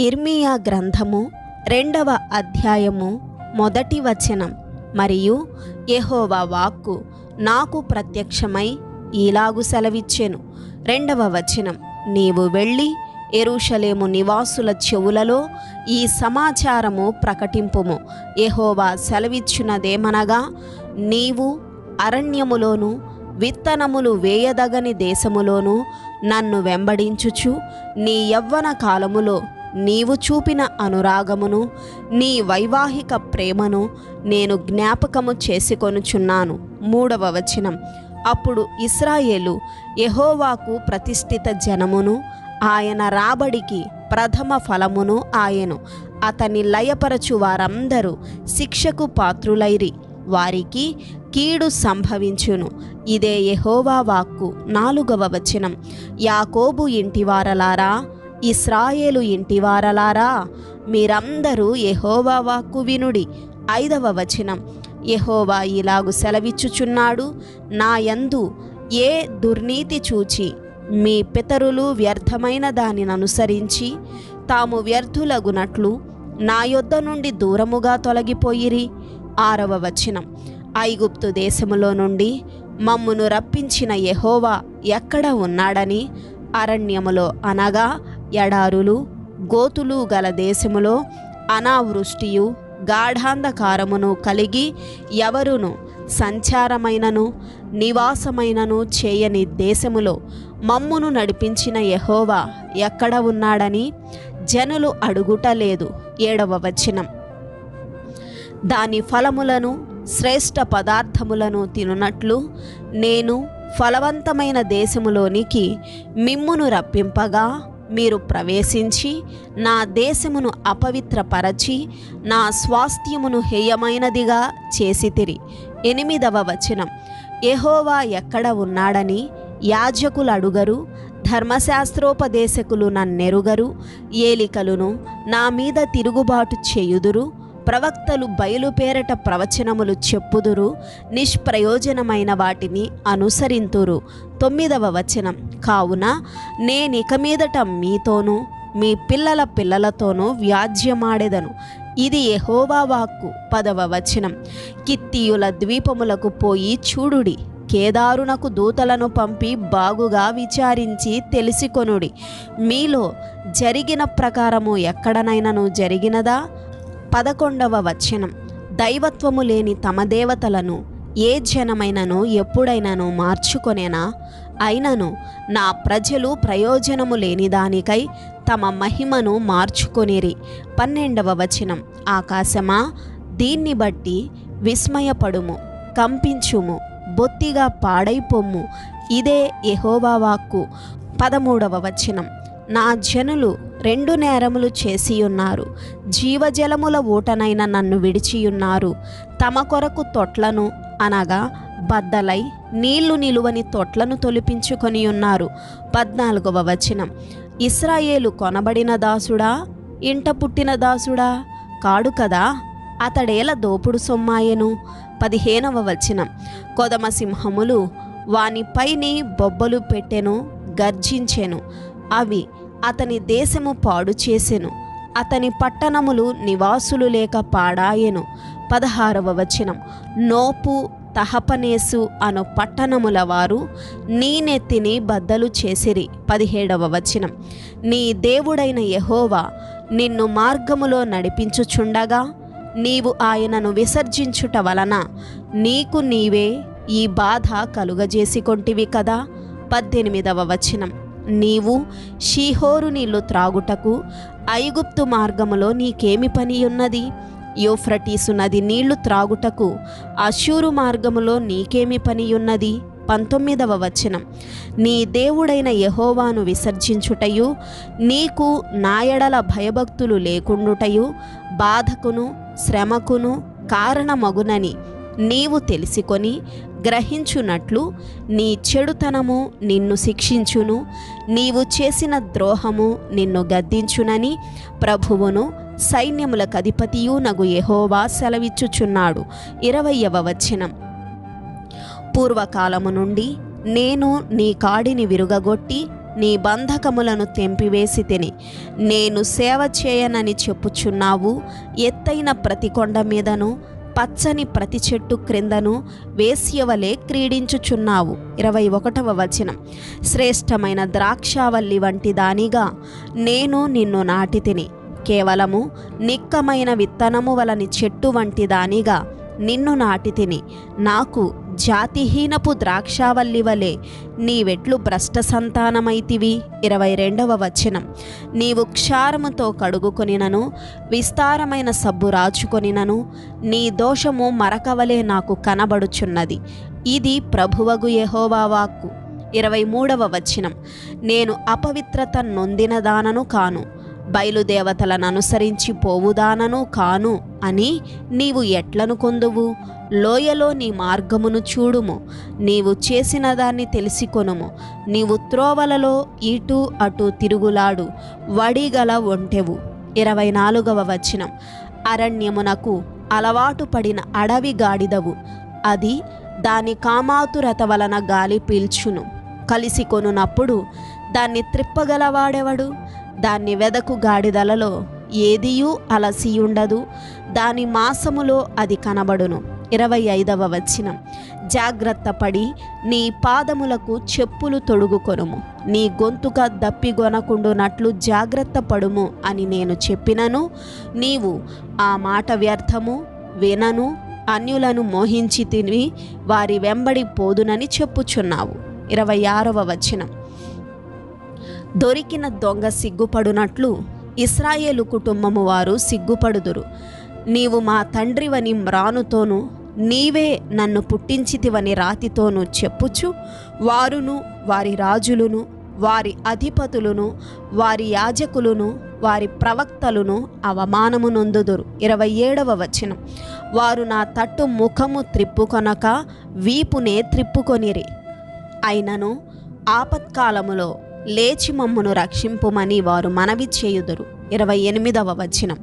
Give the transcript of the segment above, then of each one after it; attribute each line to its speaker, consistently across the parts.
Speaker 1: ఇర్మియా గ్రంథము రెండవ అధ్యాయము మొదటి వచనం. మరియు యహోవా వాక్కు నాకు ప్రత్యక్షమై ఈలాగు సెలవిచ్చెను. రెండవ వచనం. నీవు వెళ్ళి ఎరుషలేము నివాసుల చెవులలో ఈ సమాచారము ప్రకటింపుము. యహోవా సెలవిచ్చునదేమనగా నీవు అరణ్యములోను విత్తనములు వేయదగని దేశములోను నన్ను వెంబడించుచు నీ యవ్వన కాలములో నీవు చూపిన అనురాగమును నీ వైవాహిక ప్రేమను నేను జ్ఞాపకము చేసుకొనుచున్నాను. మూడవ వచనం. అప్పుడు ఇస్రాయేలు యహోవాకు ప్రతిష్ఠిత జనమును ఆయన రాబడికి ప్రథమ ఫలమును ఆయను. అతని లయపరచు వారందరూ శిక్షకు పాత్రులైరి. వారికి కీడు సంభవించును. ఇదే యహోవా వాక్కు. నాలుగవ వచనం. యాకోబు ఇంటివారలారా ఇస్రాయేలు ఇంటివారలారా మీరందరూ యహోవా వాక్కు వినుడి. ఐదవ వచనం. యహోవా ఇలాగు సెలవిచ్చుచున్నాడు నా యందు ఏ దుర్నీతి చూచి మీ పితరులు వ్యర్థమైన దానిని అనుసరించి తాము వ్యర్థులగునట్లు నా యొద్ద నుండి దూరముగా తొలగిపోయిరి. ఆరవ వచనం. ఐగుప్తు దేశములో నుండి మమ్మును రప్పించిన యహోవా ఎక్కడ ఉన్నాడని అరణ్యములో అనగా ఎడారులు గోతులు గల దేశములో అనావృష్టియు గాఢాంధకారమును కలిగి ఎవరును సంచారమైనను నివాసమైనను చేయని దేశములో మమ్మును నడిపించిన యహోవా ఎక్కడ ఉన్నాడని జనులు అడుగుటలేదు ఏడవ వచనం. దాని ఫలములను శ్రేష్ఠ పదార్థములను తినునట్లు నేను ఫలవంతమైన దేశములోనికి మిమ్మును రప్పింపగా మీరు ప్రవేశించి నా దేశమును అపవిత్రపరచి నా స్వాస్థ్యమును హేయమైనదిగా చేసితిరి. ఎనిమిదవ వచనం. ఎహోవా ఎక్కడ ఉన్నాడని యాజకులు అడుగరు ధర్మశాస్త్రోపదేశకులు నన్నెరుగరు ఏలికలును నా మీద తిరుగుబాటు చేయుదురు ప్రవక్తలు బయలుపేరట ప్రవచనములు చెప్పుదురు నిష్ప్రయోజనమైన వాటిని అనుసరింతురు. తొమ్మిదవ వచనం. కావున నేనిక మీదట మీతోనూ మీ పిల్లల పిల్లలతోనూ వ్యాజ్యమాడెదను. ఇది ఎహోవా వాక్కు. పదవ వచనం. కిత్తీయుల ద్వీపములకు పోయి చూడుడి. కేదారునకు దూతలను పంపి బాగుగా విచారించి తెలిసికొనుడి. మీలో జరిగిన ప్రకారము ఎక్కడనైనను జరిగినదా? పదకొండవ వచనం. దైవత్వము లేని తమ దేవతలను ఏ జనమైనను ఎప్పుడైనాను మార్చుకొనేనా? అయినను నా ప్రజలు ప్రయోజనము లేని దానికై తమ మహిమను మార్చుకొనిరి. పన్నెండవ వచనం. ఆకాశమా దీన్ని బట్టి విస్మయపడుము కంపించుము బొత్తిగా పాడైపొమ్ము. ఇదే యహోవా వాక్కు. పదమూడవ వచనం. నా జనులు రెండు నేరములు చేసియున్నారు. జీవజలముల ఊటనైన నన్ను విడిచియున్నారు. తమ కొరకు తొట్లను అనగా బద్దలై నీళ్ళు నిలువని తొట్లను తొలిపించుకొని ఉన్నారు పద్నాలుగవ వచనం. ఇస్రాయేలు కొనబడిన దాసుడా? ఇంట పుట్టిన దాసుడా? కాడు కదా? అతడేల దోపుడు సొమ్మాయెను? పదిహేనవ వచనం. కొదమ సింహములు వానిపైని బొబ్బలు పెట్టెను గర్జించెను. అవి అతని దేశము పాడు చేసెను. అతని పట్టణములు నివాసులు లేక పాడాయెను. పదహారవ వచనం. నోపు తహపనేసు అను పట్టణముల వారు నీ నెత్తిని బద్దలు చేసిరి. పదిహేడవ వచనం. నీ దేవుడైన యహోవా నిన్ను మార్గములో నడిపించుచుండగా నీవు ఆయనను విసర్జించుట వలన నీకు నీవే ఈ బాధ కలుగజేసికొంటివి కదా? పద్దెనిమిదవ వచనం. నీవు షీహోరు నీళ్ళు త్రాగుటకు ఐగుప్తు మార్గములో నీకేమి పని ఉన్నది యోఫ్రటీసు నది నీళ్ళు త్రాగుటకు అశూరు మార్గములో నీకేమి పని ఉన్నది పంతొమ్మిదవ వచనం. నీ దేవుడైన యహోవాను విసర్జించుటయు నీకు నాయడల భయభక్తులు లేకుండుటయు బాధకును శ్రమకును కారణమగునని. నీవు తెలుసుకొని గ్రహించునట్లు నీ చెడుతనము నిన్ను శిక్షించును. నీవు చేసిన ద్రోహము నిన్ను గద్దించునని ప్రభువును సైన్యములకు అధిపతియు నగు యహోవా సెలవిచ్చుచున్నాడు. ఇరవయవ వచనం. పూర్వకాలము నుండి నేను నీ కాడిని విరుగగొట్టి నీ బంధకములను తెంపివేసి తిని నేను సేవ చేయనని చెప్పుచున్నావు. ఎత్తైన ప్రతి కొండ మీదను పచ్చని ప్రతి చెట్టు క్రిందను వేసియవలే క్రీడించుచున్నావు. ఇరవై ఒకటవ వచనం. శ్రేష్టమైన ద్రాక్షావల్లి వంటి దానిగా నేను నిన్ను నాటి తిని కేవలము నిక్కమైన విత్తనము వలని చెట్టు వంటి దానిగా నిన్ను నాటి తిని నాకు జాతిహీనపు ద్రాక్షావల్లి వలె నీవెట్లు భ్రష్ట సంతానమైతివి ఇరవై రెండవ వచనం. నీవు క్షారముతో కడుగుకొనినను విస్తారమైన సబ్బు రాచుకొనినను నీ దోషము మరకవలే నాకు కనబడుచున్నది. ఇది ప్రభువగు యెహోవా వాక్కు. ఇరవై మూడవ వచనం. నేను అపవిత్రత నొందిన దానను కాను బయలుదేవతలను అనుసరించి పోవుదానను కాను అని నీవు ఎట్లను కొందువు? లోయలో నీ మార్గమును చూడుము. నీవు చేసిన దాన్ని తెలిసికొనుము. నీవు త్రోవలలో ఇటు అటు తిరుగులాడు వడిగల ఒంటెవు. ఇరవై నాలుగవ వచనం. అరణ్యమునకు అలవాటు పడిన అడవి గాడిదవు. అది దాని కామాతురత వలన గాలి పీల్చును. కలిసి కొనున్నప్పుడు దాన్ని త్రిప్పగలవాడెవడు? దాన్ని వెదకు గాడిదలలో ఏదియూ అలసియుండదు. దాని మాసములో అది కనబడును. ఇరవై ఐదవ వచనం. జాగ్రత్త పడి నీ పాదములకు చెప్పులు తొడుగుకొనుము. నీ గొంతుక దప్పిగొనకుండునట్లు జాగ్రత్త పడుము అని నేను చెప్పినను. నీవు ఆ మాట వ్యర్థము వినను అన్యులను మోహించి తిని వారి వెంబడి పోదునని చెప్పుచున్నావు. ఇరవై ఆరవ వచనం. దొరికిన దొంగ సిగ్గుపడునట్లు ఇస్రాయేలు కుటుంబము వారు సిగ్గుపడుదురు. నీవు మా తండ్రివని మ్రానుతోనూ నీవే నన్ను పుట్టించితివని రాతితోనూ చెప్పుచు వారును వారి రాజులును వారి అధిపతులను వారి యాజకులను వారి ప్రవక్తలను అవమానము నొందుదురు. ఇరవై ఏడవ వచనం. వారు నా తట్టు ముఖము త్రిప్పుకొనక వీపునే త్రిప్పుకొనిరి. అయినను ఆపత్కాలములో లేచి మమ్మును రక్షింపుమని వారు మనవి చేయుదురు. ఇరవై ఎనిమిదవ వచనం.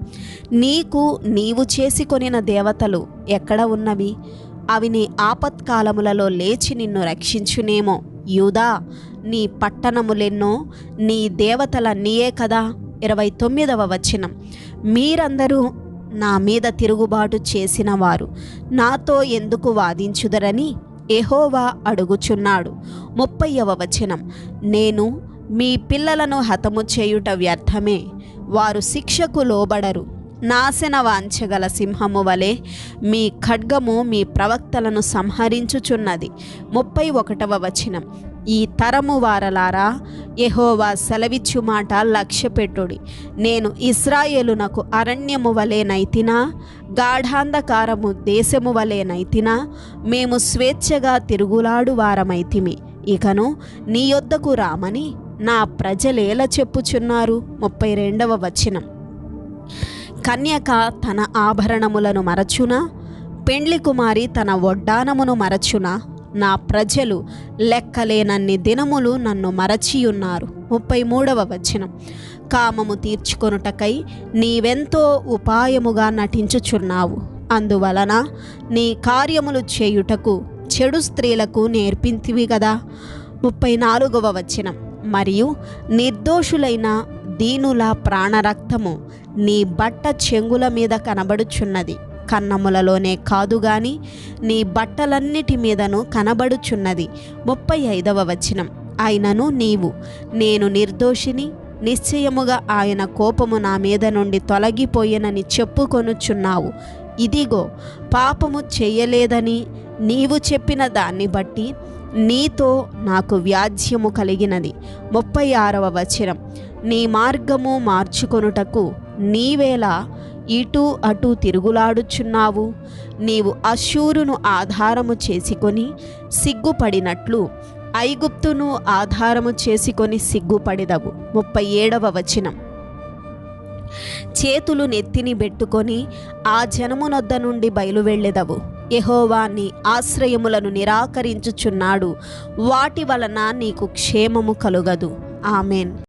Speaker 1: నీకు నీవు చేసి కొనిన దేవతలు ఎక్కడ ఉన్నవి? అవి నీ ఆపత్కాలములలో లేచి నిన్ను రక్షించునేమో. యూదా నీ పట్టణములెన్నో నీ దేవతల నీయే కదా? ఇరవై తొమ్మిదవ వచనం. మీరందరూ నా మీద తిరుగుబాటు చేసిన వారు నాతో ఎందుకు వాదించుదరని ఎహోవా అడుగుచున్నాడు. ముప్పైవ వచనం. నేను మీ పిల్లలను హతము చేయుట వ్యర్థమే. వారు శిక్షకు లోబడరు. నాశన వాంచగల సింహము వలె మీ ఖడ్గము మీ ప్రవక్తలను సంహరించుచున్నది. ముప్పై ఒకటవ వచనం. ఈ తరము వారలారా యహోవా సెలవిచ్చు మాట లక్ష్యపెట్టుడి. నేను ఇస్రాయేలునకు అరణ్యము వలెనైతినా గాఢాంధకారము దేశము వలెనైతినా మేము స్వేచ్ఛగా తిరుగులాడు వారమైతిమి ఇకను నీ యొద్దకు రామని నా ప్రజలేలా చెప్పుచున్నారు? ముప్పై రెండవ వచనం. కన్యక తన ఆభరణములను మరచునా? పెండ్లి కుమారి తన వడ్డానమును మరచునా? నా ప్రజలు లెక్కలేనన్ని దినములు నన్ను మరచియున్నారు. ముప్పై మూడవ వచనం. కామము తీర్చుకొనుటకై నీవెంతో ఉపాయముగా నటించుచున్నావు. అందువలన నీ కార్యములు చేయుటకు చెడు స్త్రీలకు నేర్పింతివి కదా ముప్పై నాలుగవ వచనం. మరియు నిర్దోషులైన దీనుల ప్రాణరక్తము నీ బట్ట చెంగుల మీద కనబడుచున్నది. కన్నములలోనే కాదు గాని నీ బట్టలన్నిటి మీదను కనబడుచున్నది. ముప్పై ఐదవ వచనం. అయినను నీవు నేను నిర్దోషిని నిశ్చయముగా ఆయన కోపము నా మీద నుండి తొలగిపోయేనని చెప్పుకొనుచున్నావు. ఇదిగో పాపము చేయలేదని నీవు చెప్పిన దాన్ని బట్టి నీతో నాకు వ్యాజ్యము కలిగినది. ముప్పై ఆరవ వచనం. నీ మార్గము మార్చుకొనుటకు నీవేలా ఇటు అటు తిరుగులాడుచున్నావు. నీవు అశూరును ఆధారము చేసుకొని సిగ్గుపడినట్లు ఐగుప్తును ఆధారము చేసుకొని సిగ్గుపడిదవు. ముప్పై ఏడవ వచనం. చేతులు నెత్తిని పెట్టుకొని ఆ జనమునొద్ద నుండి బయలువెళ్ళెదవు. యెహోవా ఆశ్రయములను నిరాకరించుచున్నాడు. వాటి వలన నీకు క్షేమము కలుగదు. ఆమెన్.